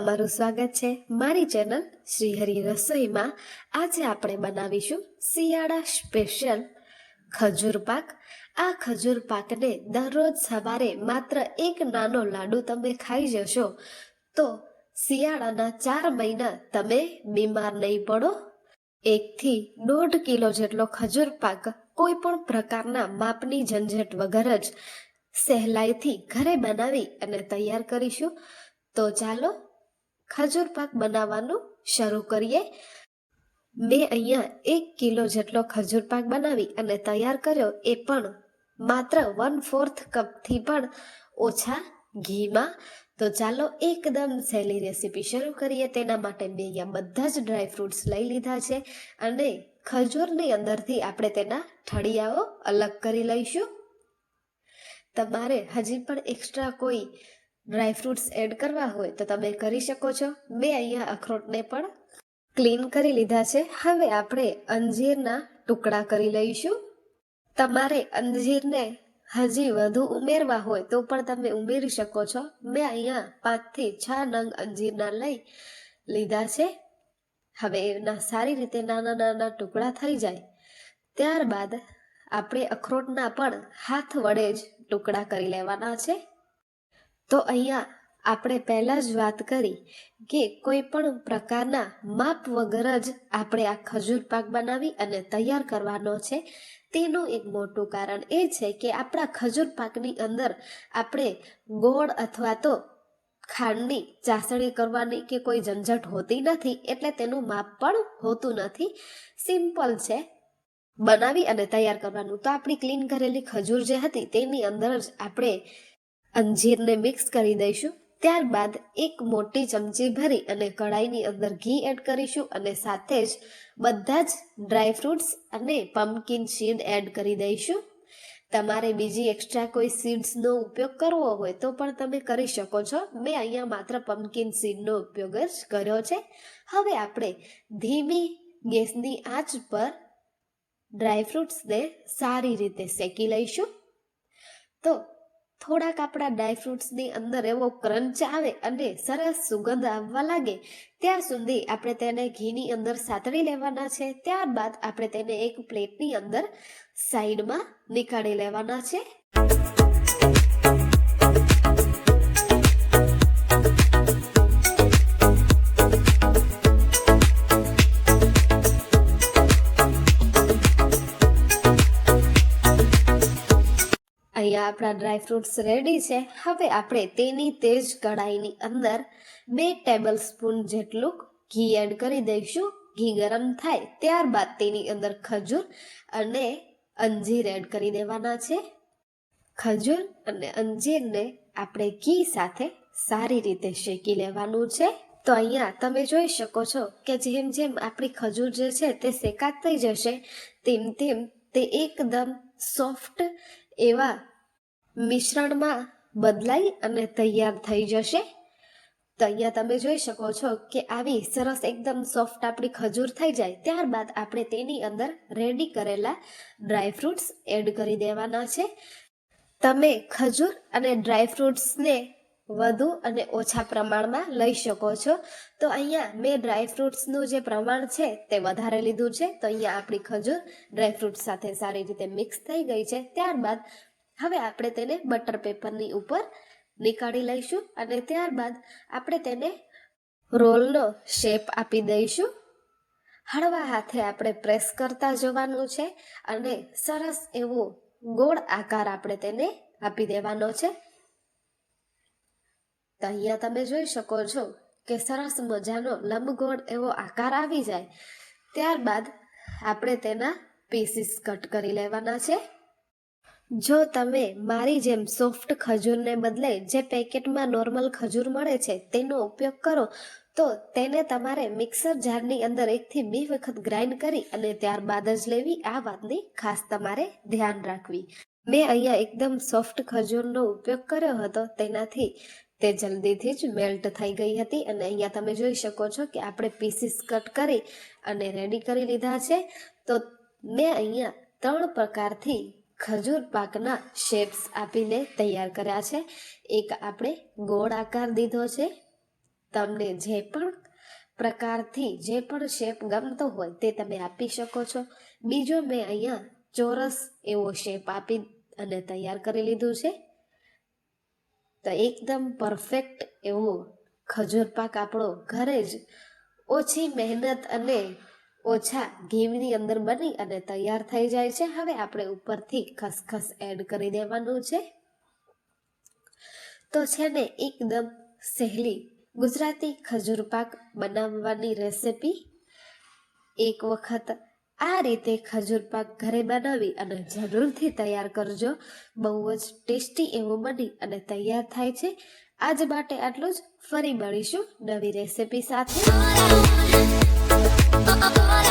તમારું સ્વાગત છે મારી ચેનલ શ્રીહરી રસોઈમાં. આજે આપણે બનાવીશું શિયાળા સ્પેશિયલ ખજૂર પાક. આ ખજૂર પાકને દરરોજ સવારે માત્ર એક નાનો લાડુ તમે ખાઈ જશો. તો શિયાળાના ચાર મહિના તમે બીમાર નહીં પડો. એકથી દોઢ કિલો જેટલો ખજૂર પાક કોઈ પણ પ્રકારના માપની ઝંઝટ વગર જ સહેલાઈથી ઘરે બનાવી અને તૈયાર કરીશું. તો ચાલો ખજૂર પાક બનાવવાનું શરૂ કરીએ. મેં અહીંયા એક કિલો જેટલો ખજૂર પાક બનાવી અને તૈયાર કર્યો. એ પણ માત્ર વન ફોર્થ કપથી પણ ઓછા ઘીમાં. તો ચાલો એકદમ સહેલી રેસીપી શરૂ કરીએ. તેના માટે મેં અહીંયા બધા જ ડ્રાય ફ્રૂટ્સ લઈ લીધા છે અને ખજૂરની અંદરથી આપણે તેના ઠળિયાઓ અલગ કરી લઈશું. તમારે હજી પણ એક્સ્ટ્રા કોઈ ડ્રાય ફ્રૂટ્સ એડ કરવા હોય તો તમે કરી શકો છો. મેં અહીંયા અખરોટને પણ ક્લીન કરી લીધા છે. હવે આપણે અંજીરના ટુકડા કરી લઈશું. તમારે અંજીરને હજી વધુ ઉમેરવા હોય તો પણ તમે ઉમેરી શકો છો. મેં અહીંયા પાંચથી છ નંગ અંજીરના લઈ લીધા છે. હવે એના સારી રીતે નાના નાના ટુકડા થઈ જાય. ત્યારબાદ આપણે અખરોટના પણ હાથ વડે જ ટુકડા કરી લેવાના છે. તો અહીંયા આપણે પહેલાં જ વાત કરી કે કોઈ પણ પ્રકારના માપ વગર જ આપણે આ ખજૂર પાક બનાવી અને તૈયાર કરવાનો છે. તેનું એક મોટું કારણ એ છે કે આપણા ખજૂર પાકની અંદર આપણે ગોળ અથવા તો ખાંડની ચાસણી કરવાની કે કોઈ ઝંઝટ હોતી નથી એટલે તેનું માપ પણ હોતું નથી. સિમ્પલ છે. બનાવી અને તૈયાર કરવાનું. તો આપણી ક્લીન કરેલી ખજૂર જે હતી તેની અંદર જ આપણે અંજીરને મિક્સ કરી દઈશું. ત્યારબાદ એક મોટી ચમચી ભરી અને કઢાઈની અંદર ઘી એડ કરીશું અને સાથે જ બધા જ ડ્રાય ફ્રૂટ્સ અને પમ્પકિન સીડ એડ કરી દઈશું. તમારે બીજી એક્સ્ટ્રા કોઈ સીડ્સનો ઉપયોગ કરવો હોય તો પણ તમે કરી શકો છો. મેં અહીંયા માત્ર પમ્પકિન સીડનો ઉપયોગ જ કર્યો છે. હવે આપણે ધીમી ગેસની આંચ પર ડ્રાય ફ્રૂટ્સને સારી રીતે શેકી લઈશું. તો થોડાક આપણા ડ્રાય ફ્રૂટ્સની અંદર એવો ક્રંચ આવે અને સરસ સુગંધ આવવા લાગે, ત્યાં સુધી આપણે તેને ઘીની અંદર સાતળી લેવાના છે, ત્યારબાદ આપણે તેને એક પ્લેટની અંદર સાઈડમાં નીકાળી લેવાના છે. આપણા ડ્રાય ફ્રૂટ્સ રેડી છે. હવે આપણે તેની તેજ કઢાઈની અંદર બે ટેબલ સ્પૂન જેટલું ઘી એડ કરી દઈશું. ઘી ગરમ થાય ત્યારબાદ તેની અંદર ખજૂર અને અંજીર એડ કરી દેવાના છે. ખજૂર અને અંજીરને આપણે ઘી સાથે સારી રીતે શેકી લેવાનું છે. તો અહીંયા તમે જોઈ શકો છો કે જેમ જેમ આપણી ખજૂર જે છે તે શેકાત થઈ જશે, તેમ તેમ તે એકદમ સોફ્ટ એવા મિશ્રણમાં બદલાઈ અને તૈયાર થઈ જશે. તો અહીંયા તમે જોઈ શકો છો કે આવી સરસ એકદમ સોફ્ટ આપણી ખજૂર થઈ જાય. ત્યારબાદ આપણે તેની અંદર રેડી કરેલા ડ્રાય ફ્રૂટ્સ એડ કરી દેવાના છે. તમે ખજૂર અને ડ્રાય ફ્રૂટ્સને વધુ અને ઓછા પ્રમાણમાં લઈ શકો છો. તો અહીંયા મેં ડ્રાય ફ્રૂટ્સનું જે પ્રમાણ છે તે વધારે લીધું છે. તો અહીંયા આપણી ખજૂર ડ્રાય ફ્રૂટ્સ સાથે સારી રીતે મિક્સ થઈ ગઈ છે. ત્યારબાદ હવે આપણે તેને બટર પેપરની ઉપર નીકાળી લઈશું અને ત્યારબાદ આપણે તેને રોલનો શેપ આપી દઈશું. હળવા હાથે આપણે પ્રેસ કરતા જવાનું છે અને સરસ એવો ગોળ આકાર આપણે તેને આપી દેવાનો છે. તો અહીંયા તમે જોઈ શકો છો કે સરસ મજાનો લંબગોળ એવો આકાર આવી જાય. ત્યારબાદ આપણે તેના પીસીસ કટ કરી લેવાના છે. જો તમે મારી જેમ સોફ્ટ ખજૂરને બદલે જે પેકેટમાં નોર્મલ ખજૂર મળે છે તેનો ઉપયોગ કરો, તો તેને તમારે મિક્સર જારની અંદર એકથી બે વખત ગ્રાઇન્ડ કરી અને ત્યારબાદ જ લેવી. આ વાતની ખાસ તમારે ધ્યાન રાખવી. મેં અહીંયા એકદમ સોફ્ટ ખજૂરનો ઉપયોગ કર્યો હતો, તેનાથી તે જલ્દીથી જ મેલ્ટ થઈ ગઈ હતી. અને અહીંયા તમે જોઈ શકો છો કે આપણે પીસીસ કટ કરી અને રેડી કરી લીધા છે. તો મેં અહીંયા ત્રણ પ્રકારથી ખજૂર પાકના શેપ્સ આપીને તૈયાર કર્યા છે. એક આપણે ગોળ આકાર દીધો છે. તમને જે પણ પ્રકારથી જે પણ શેપ ગમતો હોય તે તમે આપી શકો છો. બીજો મેં અહીંયા ચોરસ એવો શેપ આપી અને તૈયાર કરી લીધું છે. તો એકદમ પરફેક્ટ એવો ખજૂર પાક આપણો ઘરે જ ઓછી મહેનત અને ઓછા ઘીની અંદર બની અને તૈયાર થઈ જાય છે. હવે આપણે ઉપરથી ખસખસ એડ કરી દેવાનું છે. તો છે ને, એકદમ સહેલી ગુજરાતી ખજૂર પાક બનાવવાની રેસિપી એક વખત આ રીતે ખજૂર પાક ઘરે બનાવી અને જરૂરથી તૈયાર કરજો. બહુ જ ટેસ્ટી એવું બની અને તૈયાર થાય છે. આજ માટે આટલું જ. ફરી મળીશું નવી રેસિપી સાથે. 止まれ